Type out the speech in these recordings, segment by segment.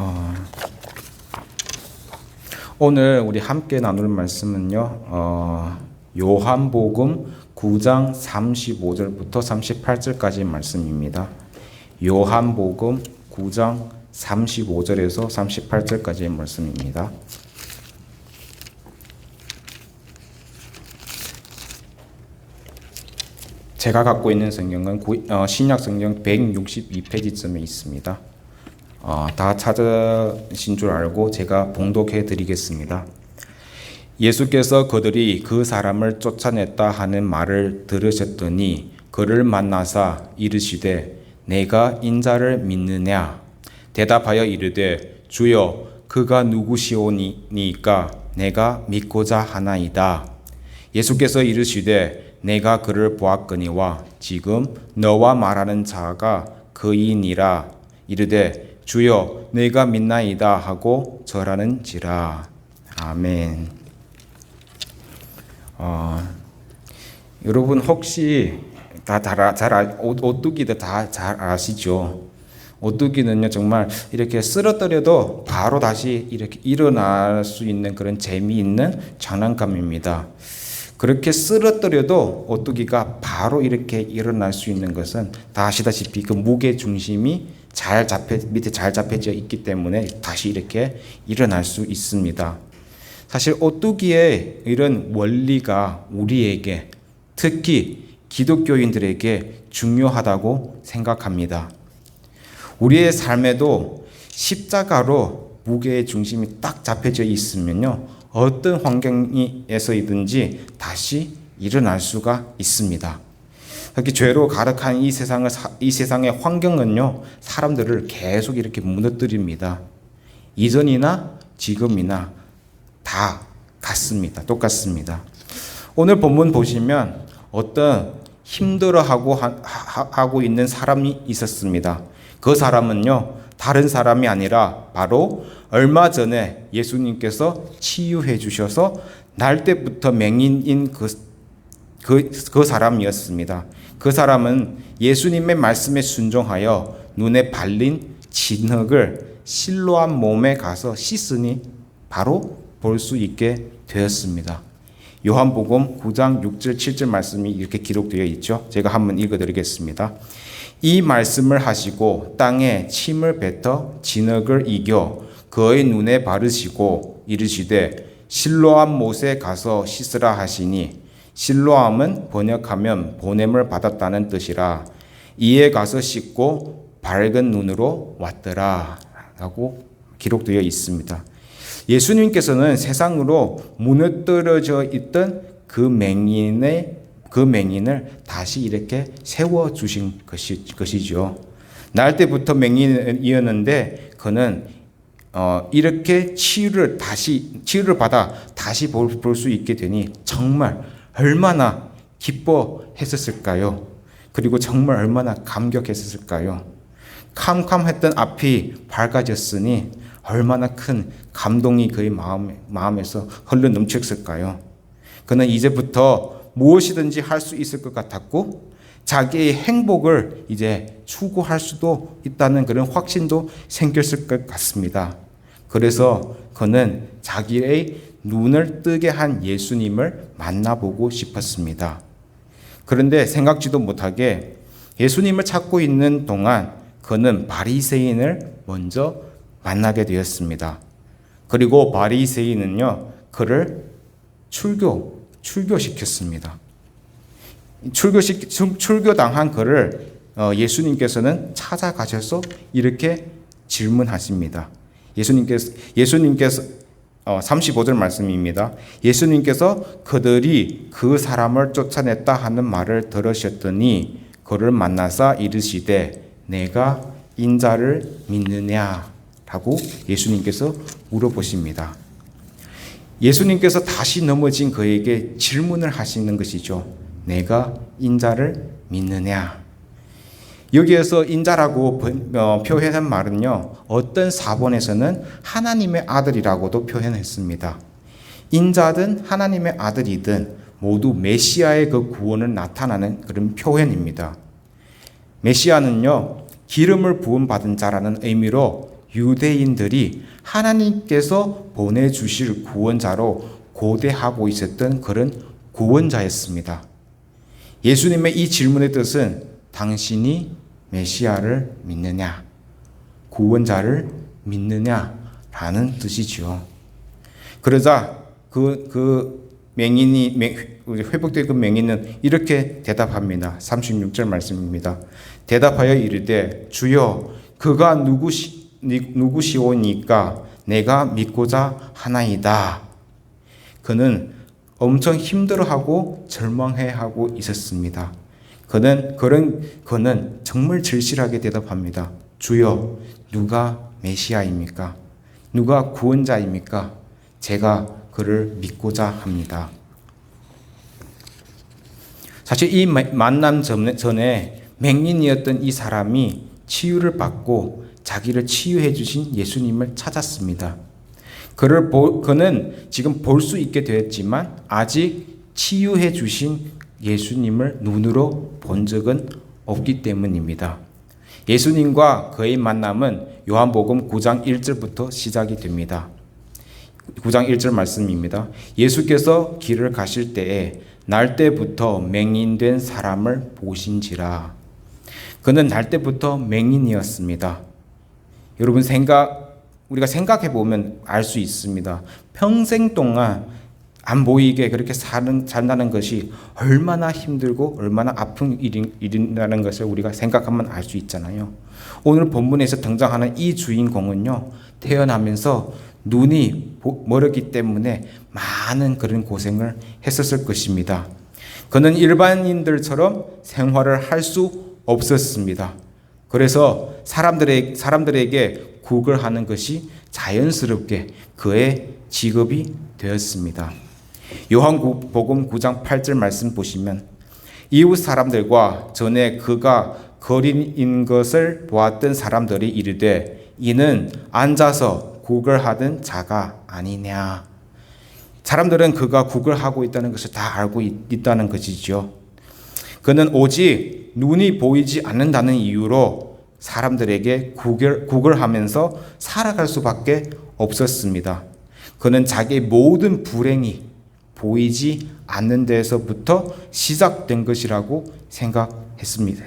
어, 오늘 우리 함께 나눌 말씀은요. 어, 요한복음 9장 35절부터 38절까지 말씀입니다. 요한복음 9장 35절에서 38절까지의 말씀입니다. 제가 갖고 있는 성경은 구- 어, 신약 성경 162페이지쯤에 있습니다. 어, 다 찾으신 줄 알고 제가 봉독해 드리겠습니다. 예수께서 그들이 그 사람을 쫓아냈다 하는 말을 들으셨더니 그를 만나사 이르시되 내가 인자를 믿느냐? 대답하여 이르되 주여 그가 누구시오니까 내가 믿고자 하나이다. 예수께서 이르시되 내가 그를 보았거니와 지금 너와 말하는 자가 그이니라. 이르되 주여 내가 믿나이다 하고 절하는지라 아멘. 어, 여러분 혹시 다잘 아, 오뚜기도 다잘 아시죠? 오뚜기는요 정말 이렇게 쓰러뜨려도 바로 다시 이렇게 일어날 수 있는 그런 재미있는 장난감입니다. 그렇게 쓰러뜨려도 오뚜기가 바로 이렇게 일어날 수 있는 것은 다 아시다시피 그 무게 중심이 잘 잡혀 밑에 잘 잡혀져 있기 때문에 다시 이렇게 일어날 수 있습니다. 사실 오뚜기의 이런 원리가 우리에게 특히 기독교인들에게 중요하다고 생각합니다. 우리의 삶에도 십자가로 무게의 중심이 딱 잡혀져 있으면요. 어떤 환경에서이든지 다시 일어날 수가 있습니다. 이렇게 죄로 가득한 이 세상을 이 세상의 환경은요 사람들을 계속 이렇게 무너뜨립니다. 이전이나 지금이나 다 같습니다. 똑같습니다. 오늘 본문 보시면 어떤 힘들어하고 하고 있는 사람이 있었습니다. 그 사람은요 다른 사람이 아니라 바로 얼마 전에 예수님께서 치유해 주셔서 날 때부터 맹인인 그, 그, 그 사람이었습니다. 그 사람은 예수님의 말씀에 순종하여 눈에 발린 진흙을 실로한 몸에 가서 씻으니 바로 볼 수 있게 되었습니다. 요한복음 9장 6절 7절 말씀이 이렇게 기록되어 있죠. 제가 한번 읽어 드리겠습니다. 이 말씀을 하시고 땅에 침을 뱉어 진흙을 이겨 그의 눈에 바르시고 이르시되 실로암 못에 가서 씻으라 하시니 실로암은 번역하면 보냄을 받았다는 뜻이라 이에 가서 씻고 밝은 눈으로 왔더라 라고 기록되어 있습니다. 예수님께서는 세상으로 무너뜨려져 있던 그 맹인의 그 맹인을 다시 이렇게 세워 주신 것이 것이죠. 날 때부터 맹인이었는데 그는 어, 이렇게 치유를 다시 치유를 받아 다시 볼 수 있게 되니 정말 얼마나 기뻐했었을까요? 그리고 정말 얼마나 감격했었을까요? 캄캄했던 앞이 밝아졌으니 얼마나 큰 감동이 그의 마음에, 마음에서 흘러 넘쳤을까요? 그는 이제부터 무엇이든지 할 수 있을 것 같았고, 자기의 행복을 이제 추구할 수도 있다는 그런 확신도 생겼을 것 같습니다. 그래서 그는 자기의 눈을 뜨게 한 예수님을 만나보고 싶었습니다. 그런데 생각지도 못하게 예수님을 찾고 있는 동안 그는 바리새인을 먼저 만나게 되었습니다. 그리고 바리새인은요 그를 출교 출교시켰습니다. 출교시 출교당한 그를 어, 예수님께서는 찾아가셔서 이렇게 질문하십니다. 예수님께서 예수님께서 어, 35절 말씀입니다. 예수님께서 그들이 그 사람을 쫓아냈다 하는 말을 들으셨더니 그를 만나사 이르시되 내가 인자를 믿느냐 라고 예수님께서 물어보십니다. 예수님께서 다시 넘어진 그에게 질문을 하시는 것이죠. 내가 인자를 믿느냐? 여기에서 인자라고 어, 표현한 말은요, 어떤 사본에서는 하나님의 아들이라고도 표현했습니다. 인자든 하나님의 아들이든 모두 메시아의 그 구원을 나타나는 그런 표현입니다. 메시아는요, 기름을 부음받은 자라는 의미로 유대인들이 하나님께서 보내주실 구원자로 고대하고 있었던 그런 구원자였습니다. 예수님의 이 질문의 뜻은 당신이 메시아를 믿느냐, 구원자를 믿느냐라는 뜻이지요. 그러자 그, 그 맹인이, 맹, 회복된 그 맹인은 이렇게 대답합니다. 36절 말씀입니다. 대답하여 이르되, 주여, 그가 누구시, 누구시오니까 내가 믿고자 하나이다. 그는 엄청 힘들어하고 절망해하고 있었습니다. 그는 그런 그는 정말 절실하게 대답합니다. 주여, 누가 메시아입니까? 누가 구원자입니까? 제가 그를 믿고자 합니다. 사실 이 만남 전에 맹인이었던 이 사람이 치유를 받고 자기를 치유해 주신 예수님을 찾았습니다. 그를 보, 그는 지금 볼 수 있게 되었지만 아직 치유해 주신 예수님을 눈으로 본 적은 없기 때문입니다. 예수님과 그의 만남은 요한복음 9장 1절부터 시작이 됩니다. 9장 1절 말씀입니다. 예수께서 길을 가실 때에 날 때부터 맹인된 사람을 보신지라. 그는 날 때부터 맹인이었습니다. 여러분 생각 우리가 생각해 보면 알 수 있습니다. 평생 동안 안 보이게 그렇게 사는 산다는 것이 얼마나 힘들고 얼마나 아픈 일인, 일이라는 것을 우리가 생각하면 알 수 있잖아요. 오늘 본문에서 등장하는 이 주인공은요 태어나면서 눈이 멀었기 때문에 많은 그런 고생을 했었을 것입니다. 그는 일반인들처럼 생활을 할 수 없었습니다. 그래서 사람들의, 사람들에게 구걸하는 것이 자연스럽게 그의 직업이 되었습니다. 요한복음 9장 8절 말씀 보시면 이웃 사람들과 전에 그가 거린인 것을 보았던 사람들이 이르되 이는 앉아서 구걸하던 자가 아니냐. 사람들은 그가 구걸하고 있다는 것을 다 알고 있, 다는 것이죠. 그는 오직 눈이 보이지 않는다는 이유로 사람들에게 구걸, 구걸하면서 살아갈 수밖에 없었습니다. 그는 자기의 모든 불행이 보이지 않는 데서부터 시작된 것이라고 생각했습니다.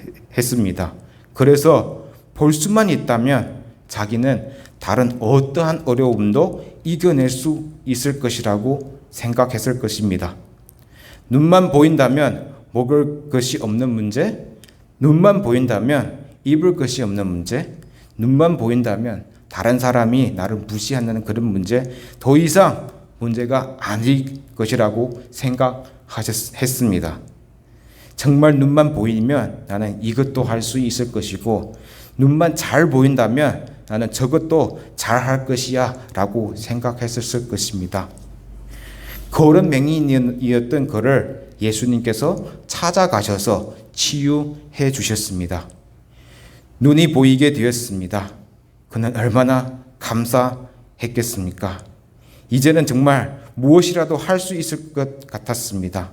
그래서 볼 수만 있다면 자기는 다른 어떠한 어려움도 이겨낼 수 있을 것이라고 생각했을 것입니다. 눈만 보인다면 먹을 것이 없는 문제, 눈만 보인다면 입을 것이 없는 문제, 눈만 보인다면 다른 사람이 나를 무시한다는 그런 문제, 더 이상 문제가 아닐 것이라고 생각했습니다. 정말 눈만 보이면 나는 이것도 할 수 있을 것이고, 눈만 잘 보인다면 나는 저것도 잘 할 것이야 라고 생각했을 것입니다. 그런 맹인이었던 그를 예수님께서 찾아가셔서 치유해 주셨습니다. 눈이 보이게 되었습니다. 그는 얼마나 감사했겠습니까? 이제는 정말 무엇이라도 할 수 있을 것 같았습니다.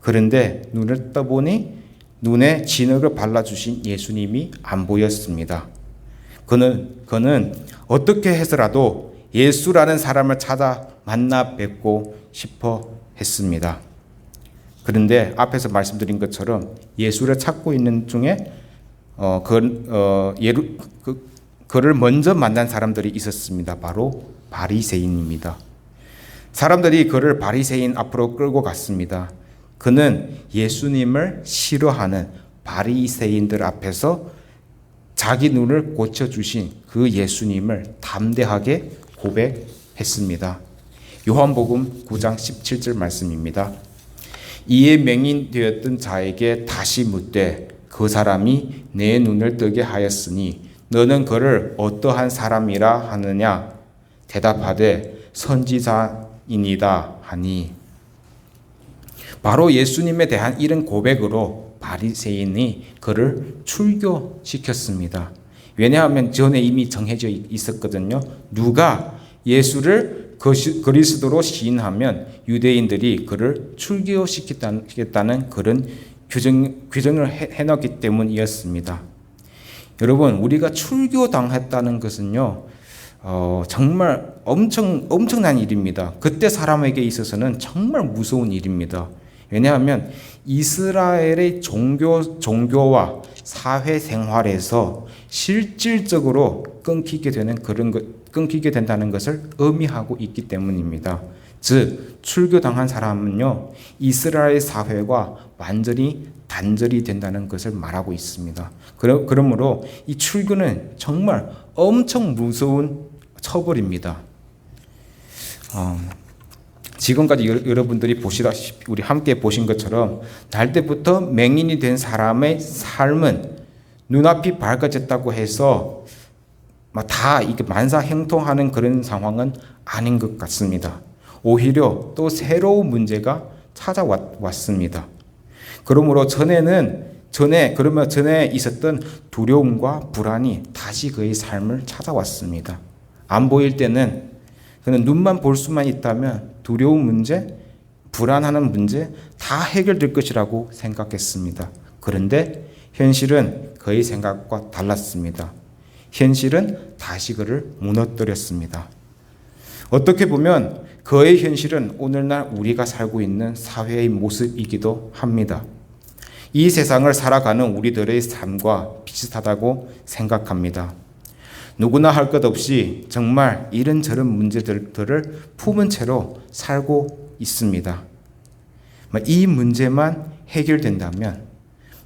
그런데 눈을 떠보니 눈에 진흙을 발라주신 예수님이 안 보였습니다. 그는, 그는 어떻게 해서라도 예수라는 사람을 찾아 만나 뵙고 싶어 했습니다. 그런데 앞에서 말씀드린 것처럼 예수를 찾고 있는 중에 어, 그, 어, 예루, 그, 그를 먼저 만난 사람들이 있었습니다. 바로 바리새인입니다. 사람들이 그를 바리새인 앞으로 끌고 갔습니다. 그는 예수님을 싫어하는 바리새인들 앞에서 자기 눈을 고쳐 주신 그 예수님을 담대하게 고백했습니다. 요한복음 9장 17절 말씀입니다. 이에 맹인되었던 자에게 다시 묻되 그 사람이 내 눈을 뜨게 하였으니 너는 그를 어떠한 사람이라 하느냐 대답하되 선지자이니다 하니 바로 예수님에 대한 이런 고백으로 바리새인이 그를 출교시켰습니다. 왜냐하면 전에 이미 정해져 있었거든요. 누가 예수를 그리스도로 시인하면 유대인들이 그를 출교시키겠다는 그런 규정, 규정을 해놨기 때문이었습니다. 여러분, 우리가 출교당했다는 것은요, 어, 정말 엄청, 엄청난 일입니다. 그때 사람에게 있어서는 정말 무서운 일입니다. 왜냐하면 이스라엘의 종교, 종교와 사회 생활에서 실질적으로 끊기게 되는 그런 것, 끊기게 된다는 것을 의미하고 있기 때문입니다. 즉, 출교당한 사람은요, 이스라엘 사회와 완전히 단절이 된다는 것을 말하고 있습니다. 그러, 그러므로 이 출교는 정말 엄청 무서운 처벌입니다. 어, 지금까지 여러분들이 보시다시피 우리 함께 보신 것처럼 날 때부터 맹인이 된 사람의 삶은 눈앞이 밝아졌다고 해서 다 이게 만사형통하는 그런 상황은 아닌 것 같습니다. 오히려 또 새로운 문제가 찾아왔습니다. 그러므로 전에는 전에 그러면 전에 있었던 두려움과 불안이 다시 그의 삶을 찾아왔습니다. 안 보일 때는 그는 눈만 볼 수만 있다면 두려운 문제, 불안하는 문제 다 해결될 것이라고 생각했습니다. 그런데 현실은 그의 생각과 달랐습니다. 현실은 다시 그를 무너뜨렸습니다. 어떻게 보면 그의 현실은 오늘날 우리가 살고 있는 사회의 모습이기도 합니다. 이 세상을 살아가는 우리들의 삶과 비슷하다고 생각합니다. 누구나 할 것 없이 정말 이런저런 문제들을 품은 채로 살고 있습니다. 이 문제만 해결된다면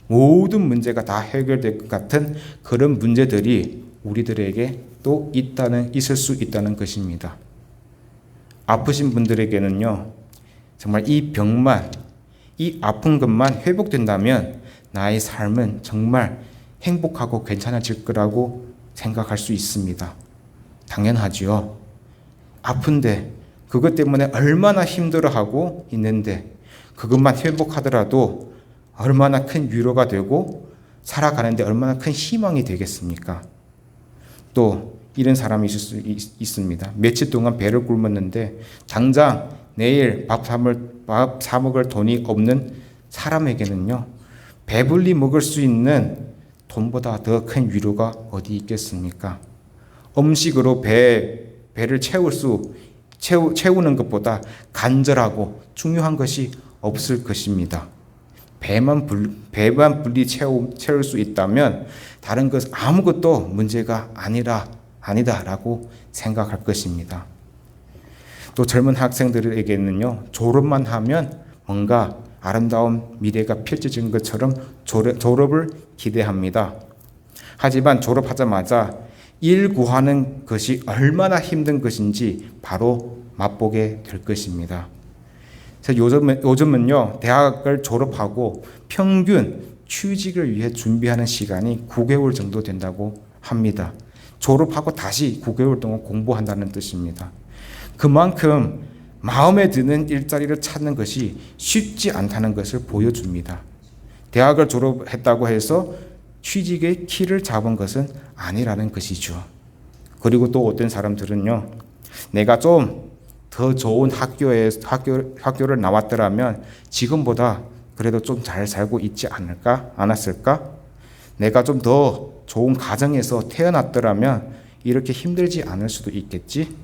모든 문제가 다 해결될 것 같은 그런 문제들이 우리들에게 또 있다는 있을 수 있다는 것입니다. 아프신 분들에게는요, 정말 이 병만, 이 아픈 것만 회복된다면 나의 삶은 정말 행복하고 괜찮아질 거라고 생각할 수 있습니다. 당연하지요. 아픈데 그것 때문에 얼마나 힘들어하고 있는데 그것만 회복하더라도 얼마나 큰 위로가 되고 살아가는데 얼마나 큰 희망이 되겠습니까? 또 이런 사람이 있을 수 있, 습니다 며칠 동안 배를 굶었는데 당장 내일 밥 사먹을, 밥 사먹을 돈이 없는 사람에게는요, 배불리 먹을 수 있는 돈보다 더 큰 위로가 어디 있겠습니까? 음식으로 배, 배를 채울 수, 채우, 채우는 것보다 간절하고 중요한 것이 없을 것입니다. 배만 불, 배만 분리 채우, 채울 수 있다면 다른 것 아무것도 문제가 아니라 아니다라고 생각할 것입니다. 또 젊은 학생들에게는요 졸업만 하면 뭔가 아름다운 미래가 펼쳐진 것처럼 졸업을 기대합니다. 하지만 졸업하자마자 일 구하는 것이 얼마나 힘든 것인지 바로 맛보게 될 것입니다. 요즘은, 요즘은요, 대학을 졸업하고 평균 취직을 위해 준비하는 시간이 9개월 정도 된다고 합니다. 졸업하고 다시 9개월 동안 공부한다는 뜻입니다. 그만큼 마음에 드는 일자리를 찾는 것이 쉽지 않다는 것을 보여줍니다. 대학을 졸업했다고 해서 취직의 키를 잡은 것은 아니라는 것이죠. 그리고 또 어떤 사람들은요, 내가 좀 더 좋은 학교에 학교 학교를 나왔더라면 지금보다 그래도 좀 잘 살고 있지 않을까 않았을까? 내가 좀 더 좋은 가정에서 태어났더라면 이렇게 힘들지 않을 수도 있겠지.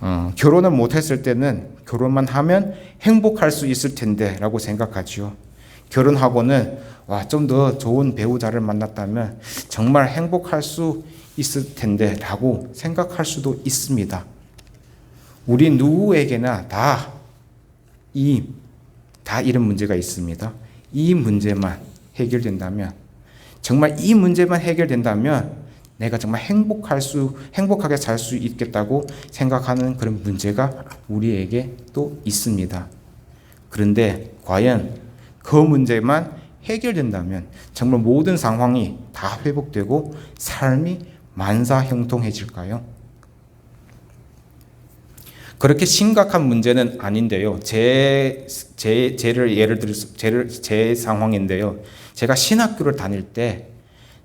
어, 결혼을 못했을 때는 결혼만 하면 행복할 수 있을 텐데 라고 생각하지요. 결혼하고는 와 좀 더 좋은 배우자를 만났다면 정말 행복할 수 있을 텐데 라고 생각할 수도 있습니다. 우리 누구에게나 다 이 다 이런 문제가 있습니다. 이 문제만 해결된다면 정말 이 문제만 해결된다면 내가 정말 행복할 수, 행복하게 살 수 있겠다고 생각하는 그런 문제가 우리에게 또 있습니다. 그런데 과연 그 문제만 해결된다면 정말 모든 상황이 다 회복되고 삶이 만사형통해질까요? 그렇게 심각한 문제는 아닌데요. 제, 제, 제를 예를 들어, 제를, 제 상황인데요. 제가 신학교를 다닐 때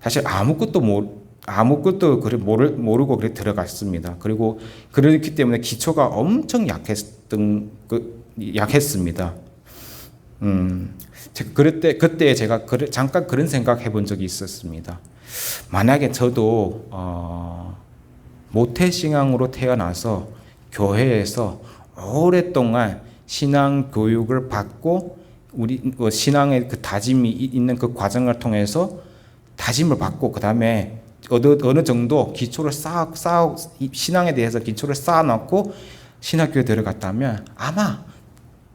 사실 아무것도 모, 아무것도 그래 모르, 모르고 그래 들어갔습니다. 그리고 그렇기 때문에 기초가 엄청 약했던 그 약했습니다. 음, 그때 그때 제가 그래, 잠깐 그런 생각 해본 적이 있었습니다. 만약에 저도 어, 모태 신앙으로 태어나서 교회에서 오랫동안 신앙 교육을 받고 우리 어, 신앙의 그 다짐이 이- 있는 그 과정을 통해서 다짐을 받고 그 다음에 어느, 어느 정도 기초를 쌓아, 쌓아 이 신앙에 대해서 기초를 쌓아놓고 신학교에 들어갔다면 아마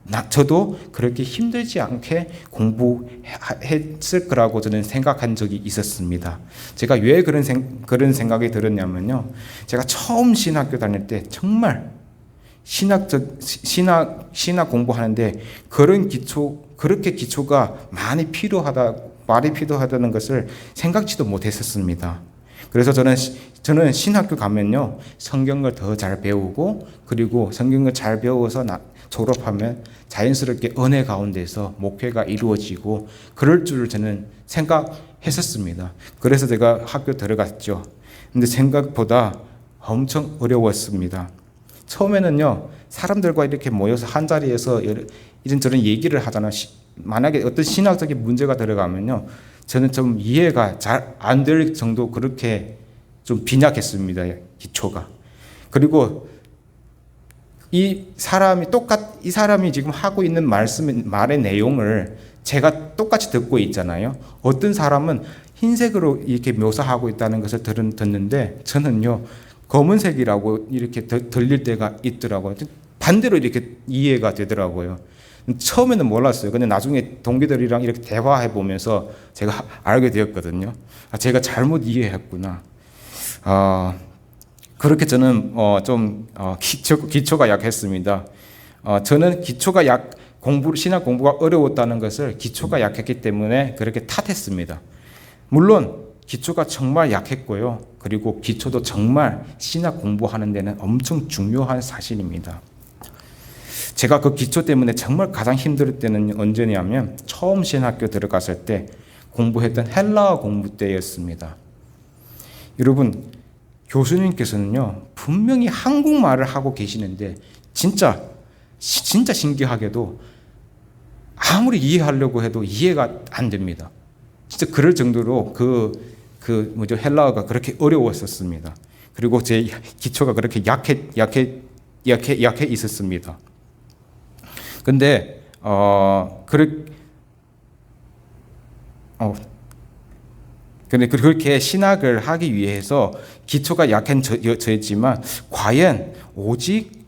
나 저도 그렇게 힘들지 않게 공부했을 거라고 저는 생각한 적이 있었습니다. 제가 왜 그런 생, 그런 생각이 들었냐면요. 제가 처음 신학교 다닐 때 정말 신학적 신학 신학 공부하는데 그런 기초 그렇게 기초가 많이 필요하다 말이 필요하다는 것을 생각지도 못했었습니다. 그래서 저는 시- 저는 신학교 가면요 성경을 더 잘 배우고 그리고 성경을 잘 배워서 나, 졸업하면 자연스럽게 은혜 가운데서 목회가 이루어지고 그럴 줄 저는 생각했었습니다. 그래서 제가 학교 들어갔죠. 근데 생각보다 엄청 어려웠습니다. 처음에는요 사람들과 이렇게 모여서 한 자리에서 이런저런 얘기를 하잖아. 시- 만약에 어떤 신학적인 문제가 들어가면요 저는 좀 이해가 잘 안 될 정도 그렇게 좀 빈약했습니다 기초가. 그리고 이 사람이 똑같 이 사람이 지금 하고 있는 말씀 말의 내용을 제가 똑같이 듣고 있잖아요. 어떤 사람은 흰색으로 이렇게 묘사하고 있다는 것을 들은, 듣는데 저는요 검은색이라고 이렇게 들- 들릴 때가 있더라고요. 반대로 이렇게 이해가 되더라고요. 처음에는 몰랐어요. 근데 나중에 동기들이랑 이렇게 대화해 보면서 제가 하- 알게 되었거든요. 아, 제가 잘못 이해했구나. 아, 그렇게 저는 어, 좀 어, 기초, 기초 가 약했습니다. 어, 저는 기초가 약 공부 신학 공부가 어려웠다는 것을 기초가 약했기 때문에 그렇게 탓했습니다. 물론 기초가 정말 약했고요. 그리고 기초도 정말 신학 공부하는 데는 엄청 중요한 사실입니다. 제가 그 기초 때문에 정말 가장 힘들 때는 언제냐면 처음 신학교 들어갔을 때 공부했던 헬라어 공부 때였습니다. 여러분 교수님께서는요 분명히 한국말을 하고 계시는데 진짜 시- 진짜 신기하게도 아무리 이해하려고 해도 이해가 안 됩니다. 진짜 그럴 정도로 그, 그 뭐죠 헬라어가 그렇게 어려웠었습니다. 그리고 제 기초가 그렇게 약해 약해 약해 약해 있었습니다. 근데 어 그렇 어 근데 그렇게 신학을 하기 위해서 기초가 저였지만 과연 오직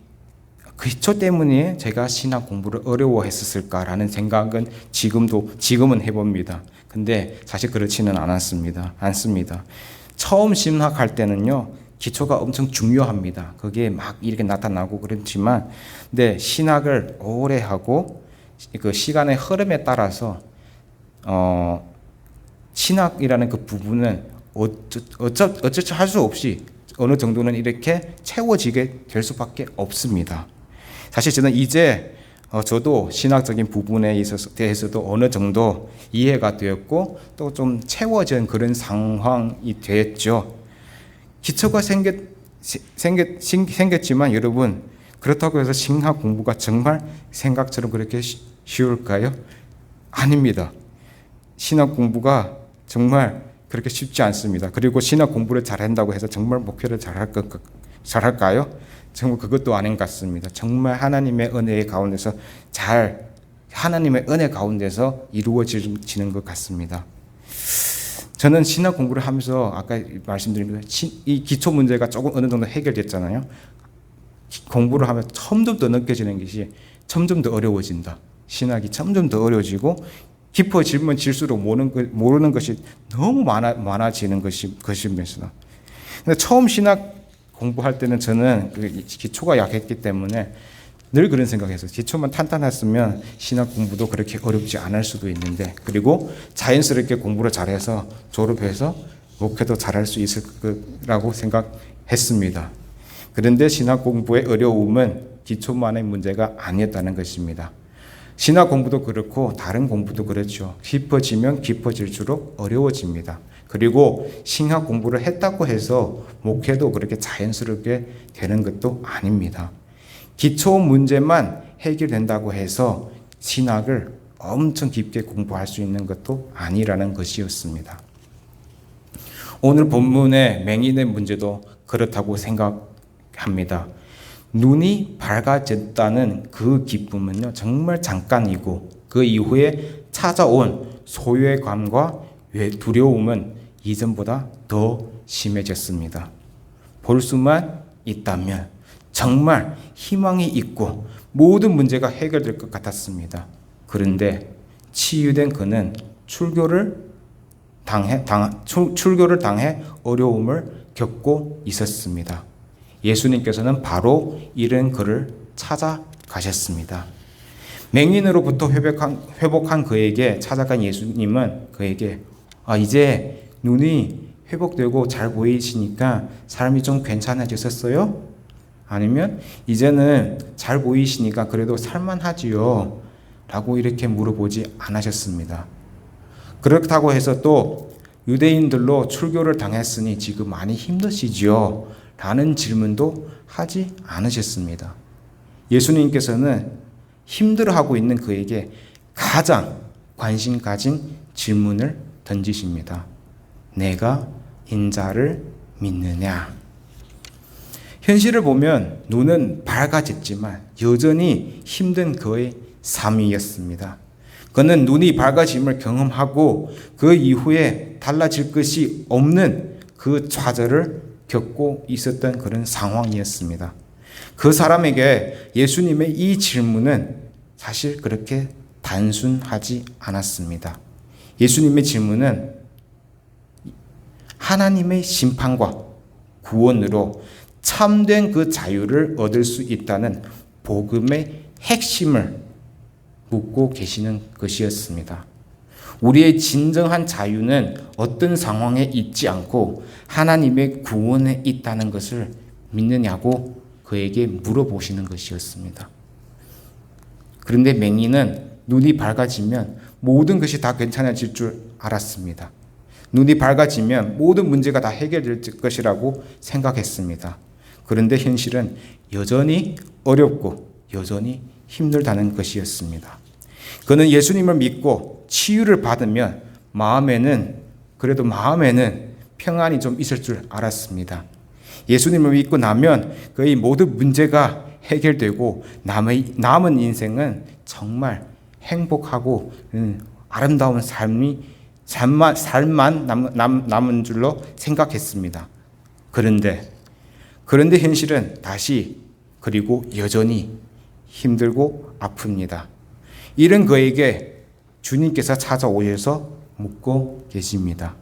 기초 때문에 제가 신학 공부를 어려워했었을까라는 생각은 지금도 지금은 해봅니다. 근데 사실 그렇지는 않았습니다. 않습니다. 처음 신학할 때는요 기초가 엄청 중요합니다. 그게 막 이렇게 나타나고 그렇지만, 근데 신학을 오래 하고 그 시간의 흐름에 따라서 어 신학이라는 그 부분은 어쩌 어쩌 어쩌 할수 없이 어느 정도는 이렇게 채워지게 될 수밖에 없습니다. 사실 저는 이제 어, 저도 신학적인 부분에 있어서 대해서도 어느 정도 이해가 되었고 또 좀 채워진 그런 상황이 됐죠. 기초가 생겼 생겼 생- 생겼지만 여러분 그렇다고 해서 신학 공부가 정말 생각처럼 그렇게 쉬- 쉬울까요? 아닙니다. 신학 공부가 정말 그렇게 쉽지 않습니다. 그리고 신학 공부를 잘한다고 해서 정말 목표를 잘할 것 잘할까요? 정말 그것도 아닌 것 같습니다. 정말 하나님의 은혜 가운데서 잘 하나님의 은혜 가운데서 이루어지는 것 같습니다. 저는 신학 공부를 하면서 아까 말씀드린 이 기초 문제가 조금 어느 정도 해결됐잖아요. 기- 공부를 하면 점점 더 느껴지는 것이 점점 더 어려워진다. 신학이 점점 더 어려워지고 깊어지면 질수록 모르는, 것- 모르는 것이 너무 많아, 많아지는 것이, 것이면서. 근데 처음 신학 공부할 때는 저는 그 기초가 약했기 때문에 늘 그런 생각했어요. 기초만 탄탄했으면 신학 공부도 그렇게 어렵지 않을 수도 있는데 그리고 자연스럽게 공부를 잘해서 졸업해서 목회도 잘할 수 있을 거라고 생각했습니다. 그런데 신학 공부의 어려움은 기초만의 문제가 아니었다는 것입니다. 신학 공부도 그렇고 다른 공부도 그렇죠. 깊어지면 깊어질수록 어려워집니다. 그리고 신학 공부를 했다고 해서 목회도 그렇게 자연스럽게 되는 것도 아닙니다. 기초 문제만 해결된다고 해서 신학을 엄청 깊게 공부할 수 있는 것도 아니라는 것이었습니다. 오늘 본문의 맹인의 문제도 그렇다고 생각합니다. 눈이 밝아졌다는 그 기쁨은요, 정말 잠깐이고 그 이후에 찾아온 소외감과 두려움은 이전보다 더 심해졌습니다. 볼 수만 있다면 정말 희망이 있고 모든 문제가 해결될 것 같았습니다. 그런데 치유된 그는 출교를 당해, 당, 출교를 당해 어려움을 겪고 있었습니다. 예수님께서는 바로 이런 그를 찾아가셨습니다. 맹인으로부터 회복한, 회복한 그에게 찾아간 예수님은 그에게 아, 이제 눈이 회복되고 잘 보이시니까 삶이 좀 괜찮아지셨어요? 아니면 이제는 잘 보이시니까 그래도 살만하지요? 라고 이렇게 물어보지 않으셨습니다. 그렇다고 해서 또 유대인들로 출교를 당했으니 지금 많이 힘드시지요? 라는 질문도 하지 않으셨습니다. 예수님께서는 힘들어하고 있는 그에게 가장 관심 가진 질문을 던지십니다. 내가 인자를 믿느냐? 현실을 보면 눈은 밝아졌지만 여전히 힘든 그의 삶이었습니다. 그는 눈이 밝아짐을 경험하고 그 이후에 달라질 것이 없는 그 좌절을 겪고 있었던 그런 상황이었습니다. 그 사람에게 예수님의 이 질문은 사실 그렇게 단순하지 않았습니다. 예수님의 질문은 하나님의 심판과 구원으로 참된 그 자유를 얻을 수 있다는 복음의 핵심을 묻고 계시는 것이었습니다. 우리의 진정한 자유는 어떤 상황에 있지 않고 하나님의 구원에 있다는 것을 믿느냐고 그에게 물어보시는 것이었습니다. 그런데 맹인은 눈이 밝아지면 모든 것이 다 괜찮아질 줄 알았습니다. 눈이 밝아지면 모든 문제가 다 해결될 것이라고 생각했습니다. 그런데 현실은 여전히 어렵고 여전히 힘들다는 것이었습니다. 그는 예수님을 믿고 치유를 받으면 마음에는 그래도 마음에는 평안이 좀 있을 줄 알았습니다. 예수님을 믿고 나면 그의 모든 문제가 해결되고 남의 남은 인생은 정말 행복하고 음, 아름다운 삶이 삶만 삶만 남, 남, 남은 줄로 생각했습니다. 그런데 그런데 현실은 다시 그리고 여전히 힘들고 아픕니다. 이런 그에게 주님께서 찾아오셔서 묻고 계십니다.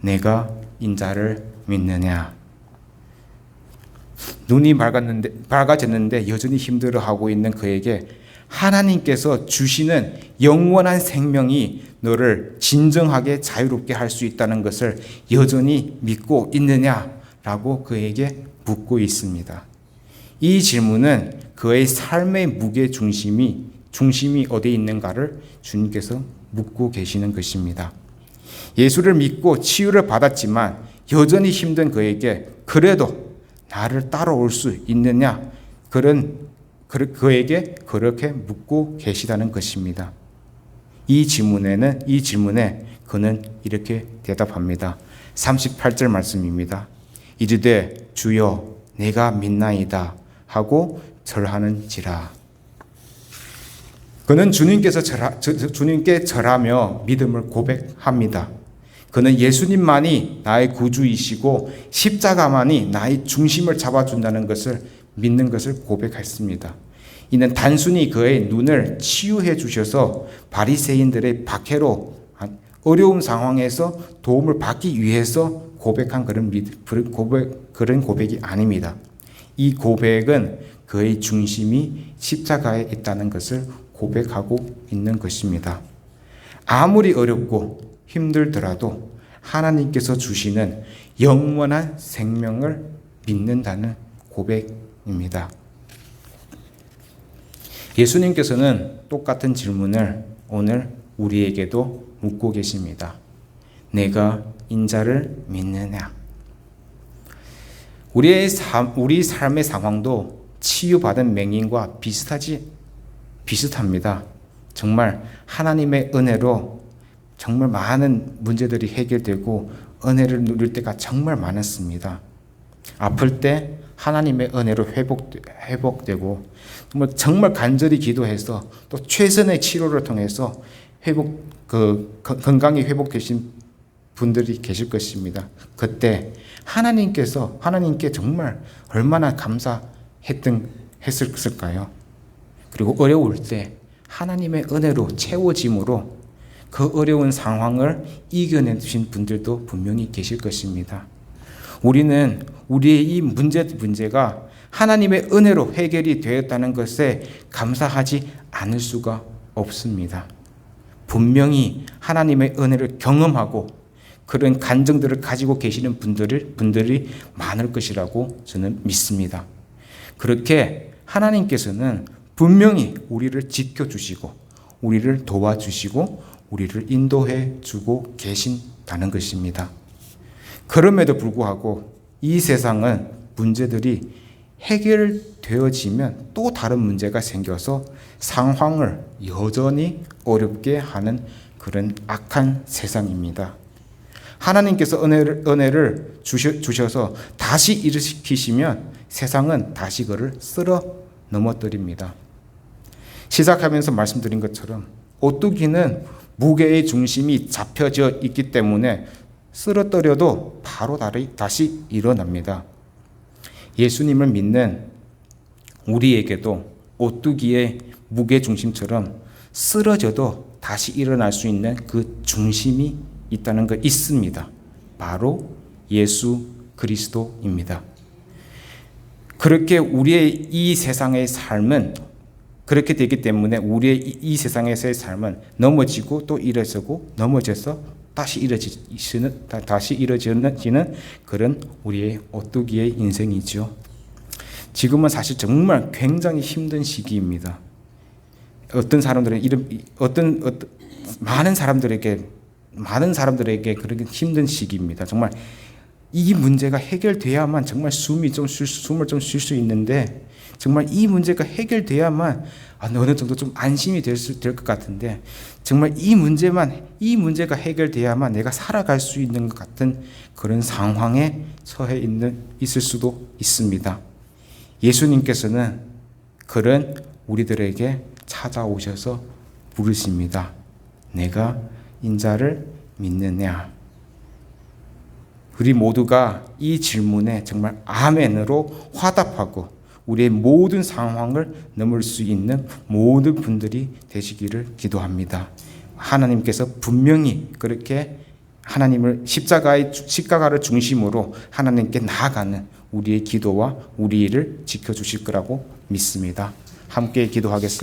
내가 인자를 믿느냐? 눈이 밝았는데, 밝아졌는데 여전히 힘들어하고 있는 그에게 하나님께서 주시는 영원한 생명이 너를 진정하게 자유롭게 할 수 있다는 것을 여전히 믿고 있느냐라고 그에게 묻고 있습니다. 이 질문은 그의 삶의 무게 중심이 중심이 어디에 있는가를 주님께서 묻고 계시는 것입니다. 예수를 믿고 치유를 받았지만 여전히 힘든 그에게 그래도 나를 따라올 수 있느냐 그런 그에게 그렇게 묻고 계시다는 것입니다. 이 질문에는 이 질문에 그는 이렇게 대답합니다. 38절 말씀입니다. 이르되 주여 내가 믿나이다 하고 절하는지라. 그는 주님께서 절하, 주님께 절하며 믿음을 고백합니다. 그는 예수님만이 나의 구주이시고 십자가만이 나의 중심을 잡아준다는 것을 믿는 것을 고백했습니다. 이는 단순히 그의 눈을 치유해 주셔서 바리새인들의 박해로 어려운 상황에서 도움을 받기 위해서 고백한 그런 고백, 그런 고백이 아닙니다. 이 고백은 그의 중심이 십자가에 있다는 것을 고백하고 있는 것입니다. 아무리 어렵고 힘들더라도 하나님께서 주시는 영원한 생명을 믿는다는 고백입니다. 예수님께서는 똑같은 질문을 오늘 우리에게도 묻고 계십니다. 내가 인자를 믿느냐? 우리의 삶, 우리 삶의 상황도 치유받은 맹인과 비슷하지 비슷합니다. 정말 하나님의 은혜로 정말 많은 문제들이 해결되고 은혜를 누릴 때가 정말 많았습니다. 아플 때 하나님의 은혜로 회복, 회복되고 뭐 정말 간절히 기도해서 또 최선의 치료를 통해서 회복 그 건강이 회복되신 분들이 계실 것입니다. 그때 하나님께서 하나님께 정말 얼마나 감사했던 했을까요? 그리고 어려울 때 하나님의 은혜로 채워짐으로 그 어려운 상황을 이겨내신 분들도 분명히 계실 것입니다. 우리는 우리의 이 문제 문제가 하나님의 은혜로 해결이 되었다는 것에 감사하지 않을 수가 없습니다. 분명히 하나님의 은혜를 경험하고 그런 간정들을 가지고 계시는 분들을 분들이 많을 것이라고 저는 믿습니다. 그렇게 하나님께서는 분명히 우리를 지켜 주시고 우리를 도와주시고 우리를 인도해 주고 계신다는 것입니다. 그럼에도 불구하고 이 세상은 문제들이 해결되어지면 또 다른 문제가 생겨서 상황을 여전히 어렵게 하는 그런 악한 세상입니다. 하나님께서 은혜를, 은혜를 주셔, 주셔 서 다시 일으키시면 세상은 다시 그를 쓸어 넘어뜨립니다. 시작하면서 말씀드린 것처럼 오뚜기는 무게의 중심이 잡혀져 있기 때문에 쓰러뜨려도 바로 다시 일어납니다. 예수님을 믿는 우리에게도 오뚜기의 무게 중심처럼 쓰러져도 다시 일어날 수 있는 그 중심이 있다는 것 있습니다. 바로 예수 그리스도입니다. 그렇게 우리의 이 세상의 삶은 그렇게 되기 때문에 우리의 이 세상에서의 삶은 넘어지고 또 일어서고 넘어져서 다시 이뤄지는 다시 이뤄지는 그런 우리의 오뚜기의 인생이죠. 지금은 사실 정말 굉장히 힘든 시기입니다. 어떤 사람들은 이런 어떤, 어떤 많은 사람들에게 많은 사람들에게 그렇게 힘든 시기입니다. 정말 이 문제가 해결돼야만 정말 숨이 좀 쉴, 숨을 좀 쉴 수 있는데 정말 이 문제가 해결돼야만 어느 정도 좀 안심이 될것 같은데 정말 이 문제만 이 문제가 해결돼야만 내가 살아갈 수 있는 것 같은 그런 상황에 처해 있는 있을 수도 있습니다. 예수님께서는 그런 우리들에게 찾아오셔서 부르십니다. 내가 인자를 믿느냐? 우리 모두가 이 질문에 정말 아멘으로 화답하고 우리의 모든 상황을 넘을 수 있는 모든 분들이 되시기를 기도합니다. 하나님께서 분명히 그렇게 하나님을 십자가의 십자가를 중심으로 하나님께 나아가는 우리의 기도와 우리를 지켜 주실 거라고 믿습니다. 함께 기도하겠습니다.